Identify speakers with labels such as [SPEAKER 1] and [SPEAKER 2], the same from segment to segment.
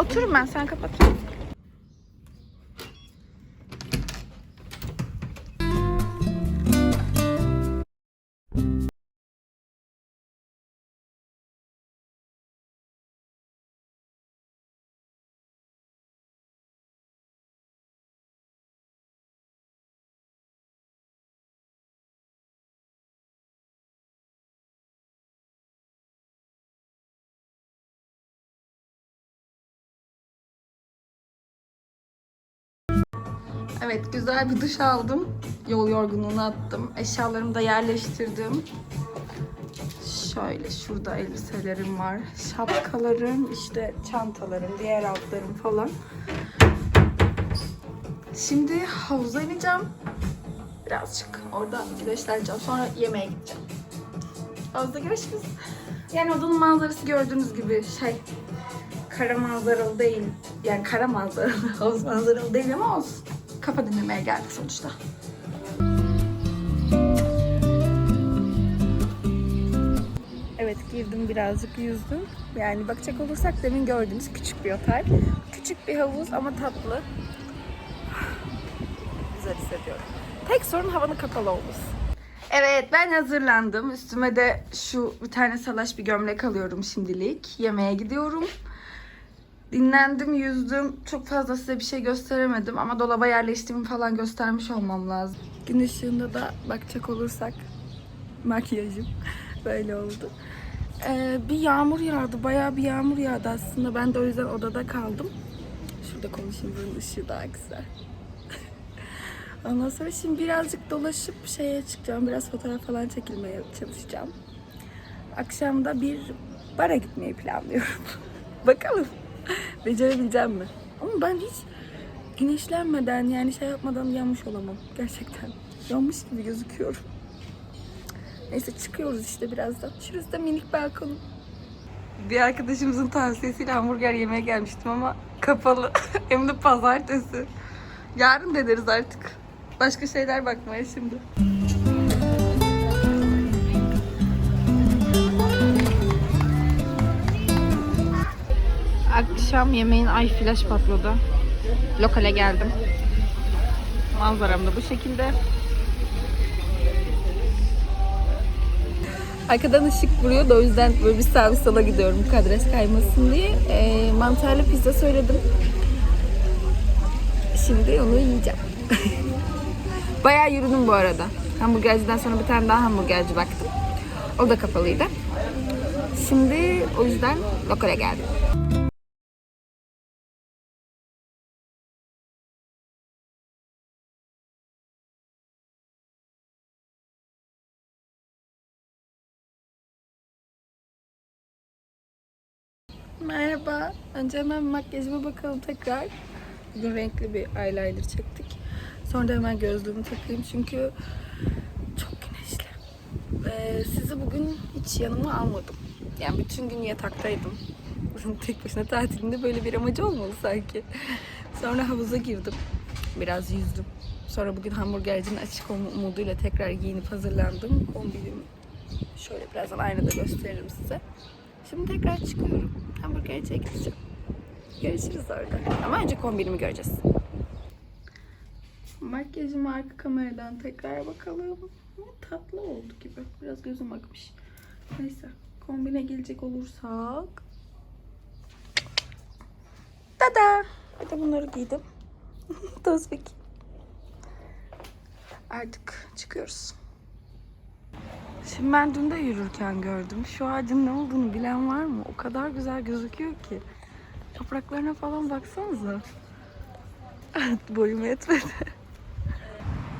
[SPEAKER 1] Oturun ben sen kapat. Evet güzel bir duş aldım. Yol yorgunluğunu attım. Eşyalarımı da yerleştirdim. Şöyle şurada elbiselerim var. Şapkalarım, işte çantalarım, diğer altlarım falan. Şimdi havuza ineceğim. Birazcık orada güneşleneceğim. Sonra yemeğe gideceğim. Havuzda görüşürüz. Yani odanın manzarası gördüğünüz gibi şey kara manzaralı değil. Yani kara manzaralı, havuz manzaralı değil ama olsun. Kafa dinlemeye geldik sonuçta. Evet girdim birazcık yüzdüm. Yani bakacak olursak demin gördüğünüz küçük bir otel. Küçük bir havuz ama tatlı. Güzel hissediyorum. Tek sorun havanın kapalı olması. Evet ben hazırlandım. Üstüme de şu bir tane salaş bir gömlek alıyorum şimdilik. Yemeğe gidiyorum. Dinlendim, yüzdüm. Çok fazla size bir şey gösteremedim ama dolaba yerleştiğimi falan göstermiş olmam lazım. Gün ışığında da bakacak olursak makyajım böyle oldu. Ee, bir yağmur yağdı, bayağı bir yağmur yağdı aslında. Ben de o yüzden odada kaldım. Şurada konuşayım, buranın ışığı daha güzel. Ondan sonra şimdi birazcık dolaşıp şeye çıkacağım. Biraz fotoğraf falan çekilmeye çalışacağım. Akşam da bir bara gitmeyi planlıyorum. Bakalım. Becerebileceğim mi? Ama ben hiç güneşlenmeden yani şey yapmadan yanmış olamam. Gerçekten. Yanmış gibi gözüküyorum. Neyse çıkıyoruz işte birazdan. Şurası da minik balkonum. Bir arkadaşımızın tavsiyesiyle hamburger yemeye gelmiştim ama kapalı. Hem de pazartesi. Yarın deneriz artık. Başka şeyler bakmaya şimdi. Akşam yemeğin ay flash patladı. Lokale geldim. Manzaram da bu şekilde. Arkadan ışık vuruyor da o yüzden böyle bir servis sola gidiyorum kadres kaymasın diye. Ee, mantarlı pizza söyledim. Şimdi onu yiyeceğim. Bayağı yürüdüm bu arada. Hamburgerciden sonra bir tane daha hamburgerci baktım. O da kapalıydı. Şimdi o yüzden lokale geldim. Merhaba. Önce hemen makyajıma bakalım tekrar. Bugün renkli bir eyeliner çektik. Sonra da hemen gözlüğümü takayım çünkü çok güneşli. Ee, sizi bugün hiç yanıma almadım. Yani bütün gün yataktaydım. Tek başına tatilinde böyle bir amacı olmalı sanki. Sonra havuza girdim. Biraz yüzdüm. Sonra bugün hamburgercinin açık olma umuduyla tekrar giyinip hazırlandım. Kombinimi şöyle birazdan aynada gösteririm size. Şimdi tekrar çıkıyorum. Hamburgerciye gideceğim. Görüşürüz orada. Ama önce kombinimi göreceğiz. Makyajıma arka kameradan tekrar bakalım. Tatlı oldu gibi. Biraz gözüm akmış. Neyse. Kombine gelecek olursak. Tada! Bir de bunları giydim. Tozbik. Artık çıkıyoruz. Şimdi ben dün de yürürken gördüm. Şu ağacın ne olduğunu bilen var mı? O kadar güzel gözüküyor ki. Yapraklarına falan baksanıza. Boyum yetmedi.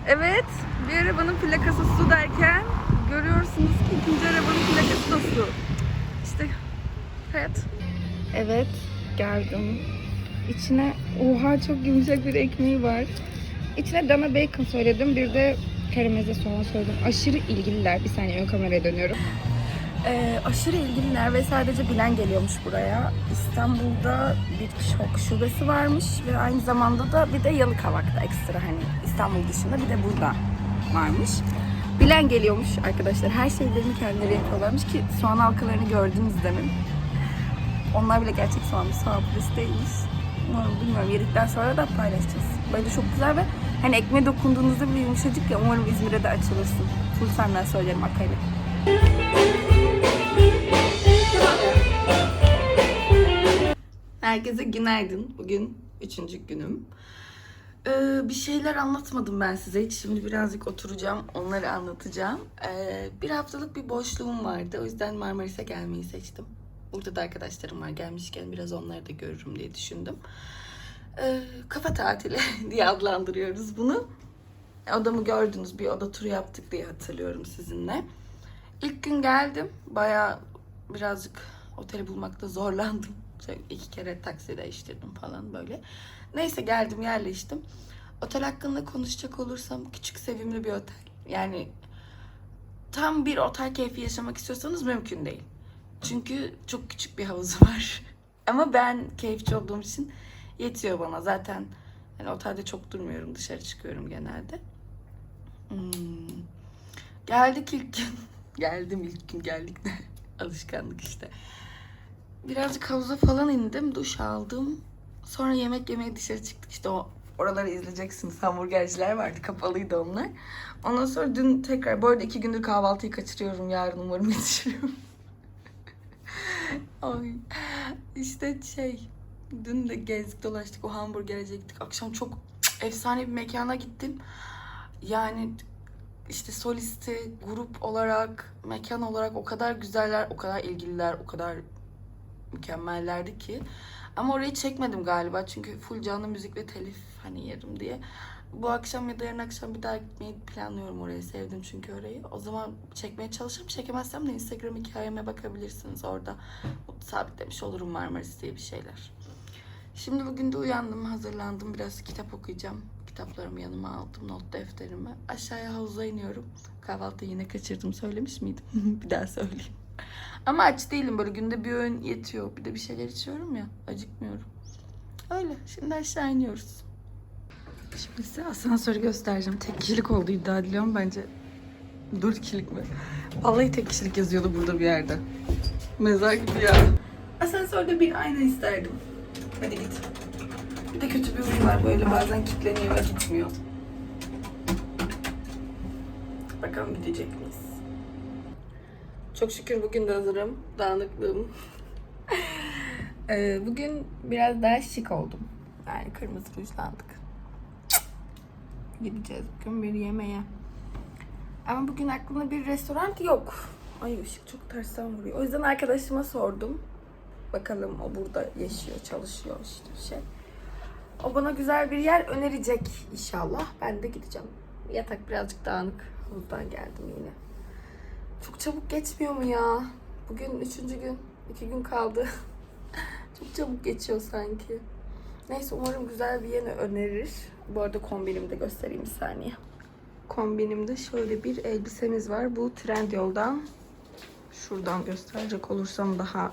[SPEAKER 1] Evet, bir arabanın plakası su derken görüyorsunuz ki ikinci arabanın plakası da su. İşte hayat. Evet, geldim. İçine oha çok yumuşak bir ekmeği var. İçine dana bacon söyledim. Bir de karamelize soğan söyledim. Aşırı ilgililer. Bir saniye ön kameraya dönüyorum. Ee, aşırı ilgililer ve sadece bilen geliyormuş buraya. İstanbul'da bir çok şubesi varmış ve aynı zamanda da bir de Yalıkavak'ta ekstra hani İstanbul dışında bir de burada varmış. Bilen geliyormuş arkadaşlar. Her şeylerini kendileri yapıyorlarmış ki soğan halkalarını gördünüz demin. Onlar bile gerçek soğanmış. Soğan püresi değilmiş. Bilmiyorum yedikten sonra da paylaşacağız. Bence çok güzel ve hani ekmeğe dokunduğunuzda bir yumuşacık ya umarım İzmir'e de açılırsın. Full senden söylerim Akali. Herkese günaydın. Bugün üçüncü günüm. Ee, bir şeyler anlatmadım ben size hiç. Şimdi birazcık oturacağım, onları anlatacağım. Ee, bir haftalık bir boşluğum vardı. O yüzden Marmaris'e gelmeyi seçtim. Burada da arkadaşlarım var. Gelmişken biraz onları da görürüm diye düşündüm. Ee, kafa tatili diye adlandırıyoruz bunu. Odamı gördünüz. Bir oda turu yaptık diye hatırlıyorum sizinle. İlk gün geldim. Bayağı birazcık oteli bulmakta zorlandım. Şey, iki kere taksi değiştirdim falan böyle. Neyse geldim yerleştim. Otel hakkında konuşacak olursam küçük sevimli bir otel. Yani tam bir otel keyfi yaşamak istiyorsanız mümkün değil. Çünkü çok küçük bir havuzu var. Ama ben keyifçi olduğum için yetiyor bana. Zaten yani otelde çok durmuyorum. Dışarı çıkıyorum genelde. Hmm. Geldik ilk gün. Geldim ilk gün geldik de. Alışkanlık işte. Birazcık havuza falan indim. Duş aldım. Sonra yemek yemeye dışarı çıktık. İşte o oraları izleyeceksiniz. Hamburgerciler vardı. Kapalıydı onlar. Ondan sonra dün tekrar... Bu arada iki gündür kahvaltıyı kaçırıyorum. Yarın umarım yetişirim. Ay. İşte şey... Dün de gezdik dolaştık. O hamburgerciye gittik. Akşam çok efsane bir mekana gittim. Yani işte solisti, grup olarak, mekan olarak o kadar güzeller, o kadar ilgililer, o kadar mükemmellerdi ki. Ama orayı çekmedim galiba çünkü full canlı müzik ve telif hani yerim diye. Bu akşam ya da yarın akşam bir daha gitmeyi planlıyorum orayı. Sevdim çünkü orayı. O zaman çekmeye çalışırım. Çekemezsem de Instagram hikayeme bakabilirsiniz. Orada sabitlemiş olurum Marmaris diye bir şeyler. Şimdi bugün de uyandım, hazırlandım. Biraz kitap okuyacağım. Kitaplarımı yanıma aldım, not defterimi. Aşağıya havuza iniyorum. Kahvaltıyı yine kaçırdım. Söylemiş miydim? bir daha söyleyeyim. Ama aç değilim. Böyle günde bir öğün yetiyor. Bir de bir şeyler içiyorum ya. Acıkmıyorum. Öyle. Şimdi aşağı iniyoruz. Şimdi size asansörü göstereceğim. Tek kişilik oldu iddia ediliyorum. Bence dört kişilik mi? Vallahi tek kişilik yazıyordu burada bir yerde. Mezar gibi ya. Asansörde bir ayna isterdim. Hadi git. Bir de kötü bir huyum var böyle bazen kilitleniyor ve gitmiyor. Bakalım gidecek miyiz? Çok şükür bugün de hazırım. Dağınıklığım. Ee, bugün biraz daha şık oldum. Yani kırmızı rujlandık. Gideceğiz bugün bir yemeğe. Ama bugün aklımda bir restoran yok. Ay ışık çok tersten vuruyor. O yüzden arkadaşıma sordum. Bakalım o burada yaşıyor, çalışıyor işte şey. O bana güzel bir yer önerecek inşallah. Ben de gideceğim. Yatak birazcık dağınık. Buradan geldim yine. Çok çabuk geçmiyor mu ya? Bugün üçüncü gün. iki gün kaldı. Çok çabuk geçiyor sanki. Neyse umarım güzel bir yer önerir. Bu arada kombinimi de göstereyim bir saniye. Kombinimde şöyle bir elbisemiz var. Bu Trendyol'dan. Şuradan gösterecek olursam daha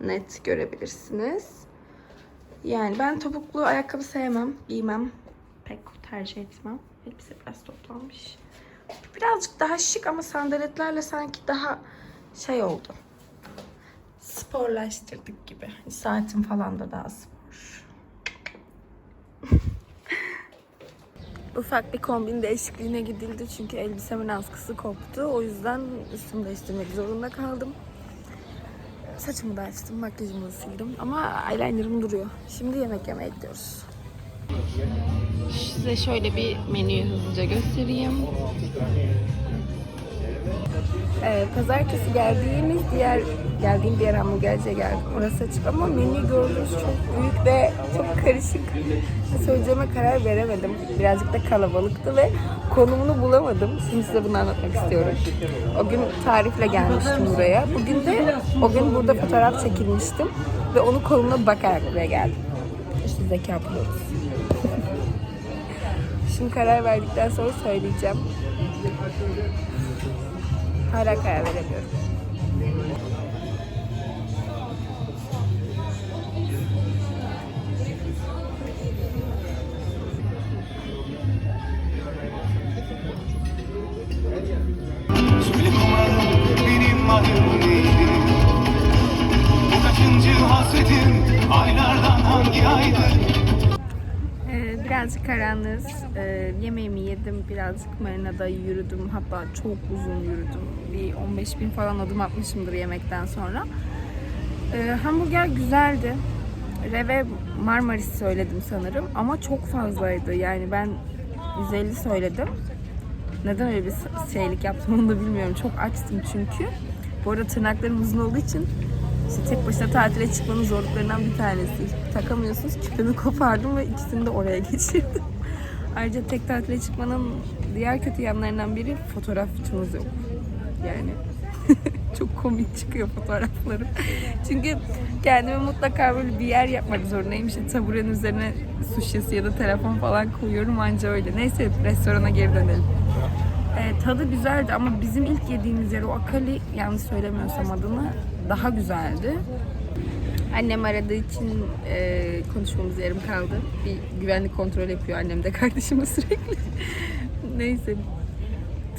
[SPEAKER 1] net görebilirsiniz. Yani ben topuklu ayakkabı sevmem, giymem. Pek tercih etmem. Elbise biraz toplanmış. Birazcık daha şık ama sandaletlerle sanki daha şey oldu. Sporlaştırdık gibi. Saatim falan da daha spor. Ufak bir kombin değişikliğine gidildi çünkü elbisemin askısı koptu. O yüzden üstümü değiştirmek zorunda kaldım. Saçımı da açtım, makyajımı da sildim ama eyelinerım duruyor. Şimdi yemek yemeye gidiyoruz. Size şöyle bir menüyü hızlıca göstereyim. Ee, pazartesi geldiğimiz diğer geldiğim diğer hamburgerciye geldim. Orası açık ama menü gördüğünüz çok büyük ve çok karışık. Söyleyeceğime karar veremedim. Birazcık da kalabalıktı ve konumunu bulamadım. Şimdi size bunu anlatmak istiyorum. O gün tarifle gelmiştim buraya. Bugün de o gün burada fotoğraf çekilmiştim ve onun konumuna bakarak buraya geldim. İşte zeka pilotu. Şimdi karar verdikten sonra söyleyeceğim. Hala karar veremiyorum.
[SPEAKER 2] Hasretim aylardan hangi aydır
[SPEAKER 1] birazcık karanlığız. Ee, yemeğimi yedim. Birazcık marinada yürüdüm. Hatta çok uzun yürüdüm. Bir 15 bin falan adım atmışımdır yemekten sonra. Ee, hamburger güzeldi. Reve Marmaris söyledim sanırım. Ama çok fazlaydı. Yani ben 150 söyledim. Neden öyle bir şeylik yaptım onu da bilmiyorum. Çok açtım çünkü. Bu arada tırnaklarım uzun olduğu için işte tek başına tatile çıkmanın zorluklarından bir tanesi. Takamıyorsunuz. Küpemi kopardım ve ikisini de oraya geçirdim. Ayrıca tek tatile çıkmanın diğer kötü yanlarından biri fotoğrafçımız yok. Yani çok komik çıkıyor fotoğrafları. Çünkü kendime mutlaka böyle bir yer yapmak zorundayım. İşte taburenin üzerine su şişesi ya da telefon falan koyuyorum anca öyle. Neyse restorana geri dönelim. Ee, tadı güzeldi ama bizim ilk yediğimiz yer o Akali yanlış söylemiyorsam adını daha güzeldi. Annem aradığı için e, konuşmamız yarım kaldı. Bir güvenlik kontrol yapıyor annem de kardeşime sürekli. Neyse.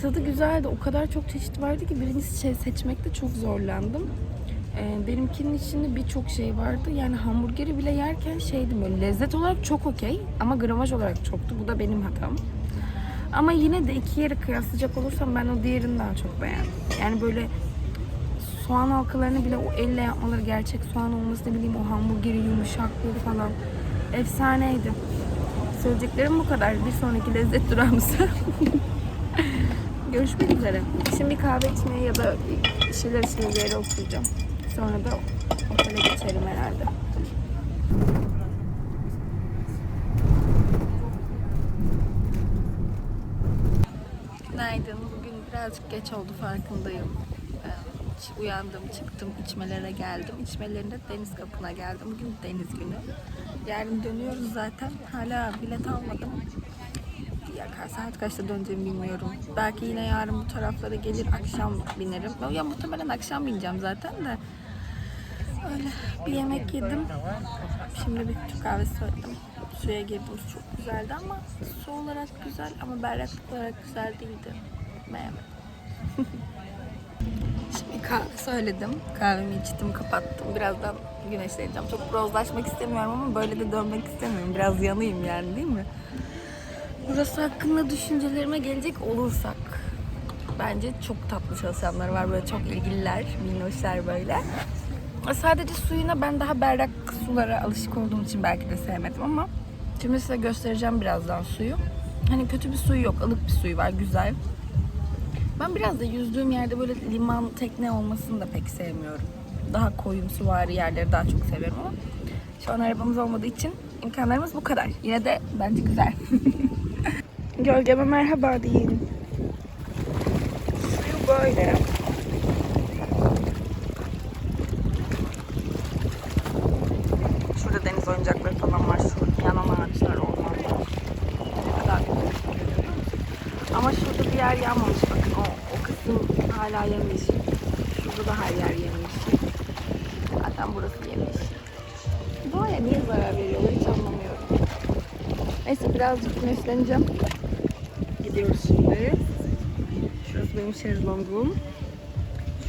[SPEAKER 1] Tadı güzeldi. O kadar çok çeşit vardı ki birincisi şey seçmekte çok zorlandım. Ee, benimkinin içinde birçok şey vardı. Yani hamburgeri bile yerken şeydim böyle lezzet olarak çok okey ama gramaj olarak çoktu. Bu da benim hatam. Ama yine de iki yeri kıyaslayacak olursam ben o diğerini daha çok beğendim. Yani böyle soğan halkalarını bile o elle yapmaları gerçek soğan olması ne bileyim o hamburgeri yumuşaklığı falan efsaneydi. Söyleyeceklerim bu kadar. Bir sonraki lezzet durağımızda görüşmek üzere. Şimdi kahve içmeye ya da bir şeyler içmeye bir yere oturacağım. Sonra da otele geçerim herhalde. Günaydın. Bugün birazcık geç oldu farkındayım. Uyandım, çıktım, içmelere geldim. İçmelerinde deniz kapına geldim. Bugün deniz günü. Yarın dönüyoruz zaten. Hala bilet almadım. Ya saat kaçta döneceğimi bilmiyorum. Belki yine yarın bu taraflara gelir akşam binerim. Ya muhtemelen akşam bineceğim zaten de. Öyle bir yemek yedim. Şimdi bir Türk kahvesi söyledim. Suya girdim. Su çok güzeldi ama su olarak güzel ama berraklık olarak güzel değildi. Beğenmedim. Şimdi kahve söyledim. Kahvemi içtim, kapattım. Birazdan güneşleneceğim. Çok bronzlaşmak istemiyorum ama böyle de dönmek istemiyorum. Biraz yanayım yani değil mi? Burası hakkında düşüncelerime gelecek olursak. Bence çok tatlı çalışanlar var. Böyle çok ilgililer, minnoşlar böyle. Sadece suyuna ben daha berrak sulara alışık olduğum için belki de sevmedim ama şimdi size göstereceğim birazdan suyu. Hani kötü bir suyu yok, ılık bir suyu var, güzel. Ben biraz da yüzdüğüm yerde böyle liman, tekne olmasını da pek sevmiyorum. Daha koyumsu var yerleri daha çok seviyorum ama şu an arabamız olmadığı için imkanlarımız bu kadar. Yine de bence güzel. Gölgeme merhaba deyin. Suyu böyle. Birazcık güneşleneceğim. Gidiyoruz şimdi. Şurası benim şezlongum.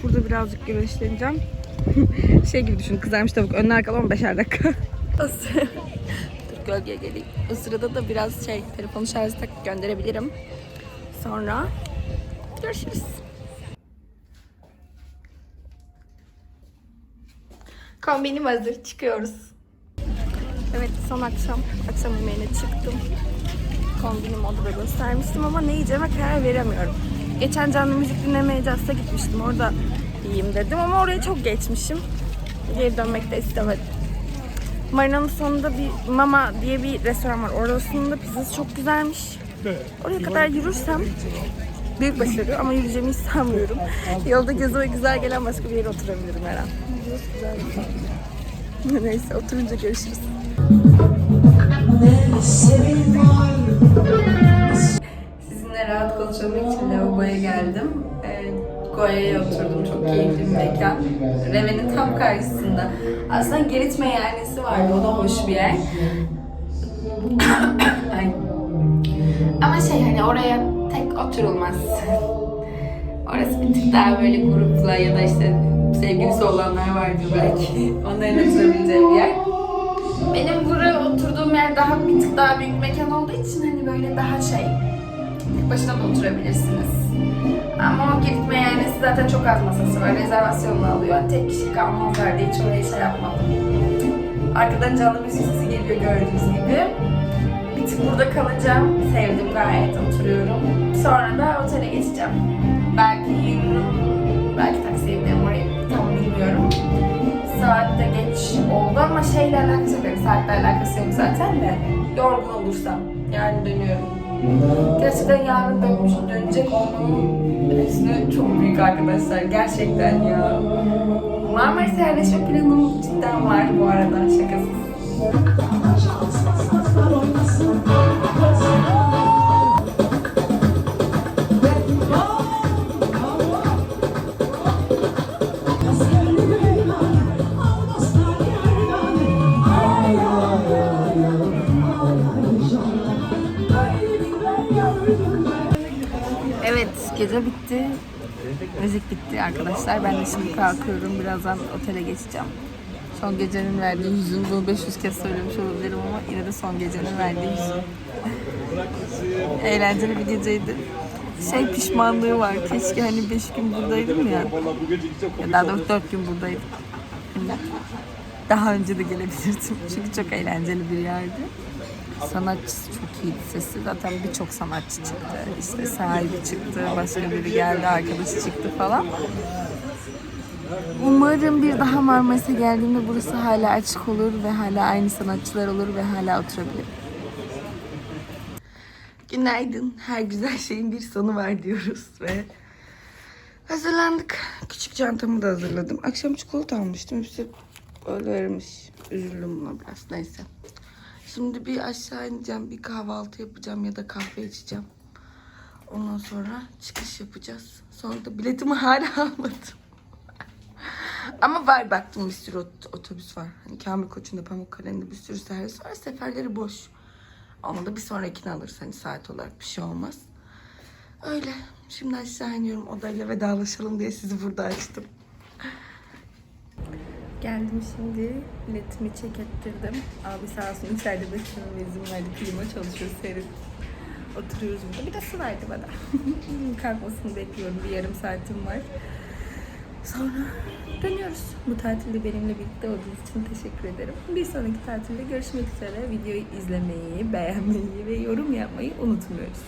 [SPEAKER 1] Şurada birazcık güneşleneceğim. şey gibi düşün kızarmış tavuk önüne arkalı 15'er dakika. Dur gölgeye geleyim. O sırada da biraz şey telefonu şarj takıp gönderebilirim. Sonra görüşürüz. Kombinim hazır. Çıkıyoruz. Evet son akşam. Akşam yemeğine çıktım. Kombinim odada göstermiştim ama ne yiyeceğime karar veremiyorum. Geçen canlı müzik dinlemeye Jazz'a gitmiştim. Orada yiyeyim dedim ama oraya çok geçmişim. Geri dönmek de istemedim. Marina'nın sonunda bir Mama diye bir restoran var. Orasının da pizzası çok güzelmiş. Oraya kadar yürürsem büyük başarı ama yürüyeceğimi hiç sanmıyorum. Yolda gözüme güzel gelen başka bir yere oturabilirim her an. Neyse oturunca görüşürüz. Sizinle rahat konuşabilmek için lavaboya geldim. Ee, Goya'ya oturdum. Çok keyifli bir mekan. Reve'nin tam karşısında. Aslında Gerit meyhanesi vardı. O da hoş bir yer. Ama şey hani oraya tek oturulmaz. Orası bir tık daha böyle grupla ya da işte Sevgilisi olanlar vardır belki. Onların oturabileceği bir yer. Benim buraya oturduğum yer daha bir tık daha büyük mekan olduğu için hani böyle daha şey tek başına da oturabilirsiniz. Ama o gitme yerlisi zaten çok az masası var. Rezervasyonunu alıyor. Tek kişi kalmazlar diye hiç oraya şey yapmadım. Arkadan canlı müzik sesi geliyor gördüğünüz gibi. Bir tık burada kalacağım. Sevdim gayet oturuyorum. Sonra da otele geçeceğim. Belki yürürüm. Saat geç oldu ama şeyle alakası yok. Saatle alakası yok zaten de. Yorgun olursam. Yarın dönüyorum. Gerçekten yarın dönmüş, dönecek olmamın üstüne çok büyük arkadaşlar. Gerçekten ya. Marmaris'e yerleşme planım cidden var bu arada şakasız. Evet, gece bitti. Müzik bitti arkadaşlar. Ben de şimdi kalkıyorum. Birazdan otele geçeceğim. Son gecenin verdiği hüzün. Bunu 500 kez söylemiş olabilirim ama yine de son gecenin verdiği hüzün. Eğlenceli bir geceydi. Şey pişmanlığı var. Keşke hani 5 gün buradaydım ya. Ya daha doğrusu 4 gün buradaydım. Daha önce de gelebilirdim. Çünkü çok eğlenceli bir yerdi. Sanatçısı çok iyiydi sesi. Zaten birçok sanatçı çıktı. İşte sahibi çıktı, başka biri geldi, arkadaşı çıktı falan. Umarım bir daha Marmaris'e geldiğimde burası hala açık olur ve hala aynı sanatçılar olur ve hala oturabilirim. Günaydın. Her güzel şeyin bir sonu var diyoruz ve hazırlandık. Küçük çantamı da hazırladım. Akşam çikolata almıştım. Hepsi öyle vermiş. Üzüldüm buna biraz. Neyse. Şimdi bir aşağı ineceğim. Bir kahvaltı yapacağım ya da kahve içeceğim. Ondan sonra çıkış yapacağız. Sonra da biletimi hala almadım. Ama var baktım bir sürü ot- otobüs var. Hani Kamil Koç'un da Pamukkale'nde bir sürü servis var. Seferleri boş. Ama da bir sonrakini alırız. Hani saat olarak bir şey olmaz. Öyle. Şimdi aşağı iniyorum. Odayla vedalaşalım diye sizi burada açtım. Geldim şimdi. Biletimi çek ettirdim. Abi sağ olsun içeride bekliyorum. izin verdi. Klima çalışıyor serin. Oturuyoruz burada. Bir de su verdi bana. Kalkmasını bekliyorum. Bir yarım saatim var. Sonra dönüyoruz. Bu tatilde benimle birlikte olduğunuz için teşekkür ederim. Bir sonraki tatilde görüşmek üzere. Videoyu izlemeyi, beğenmeyi ve yorum yapmayı unutmuyoruz.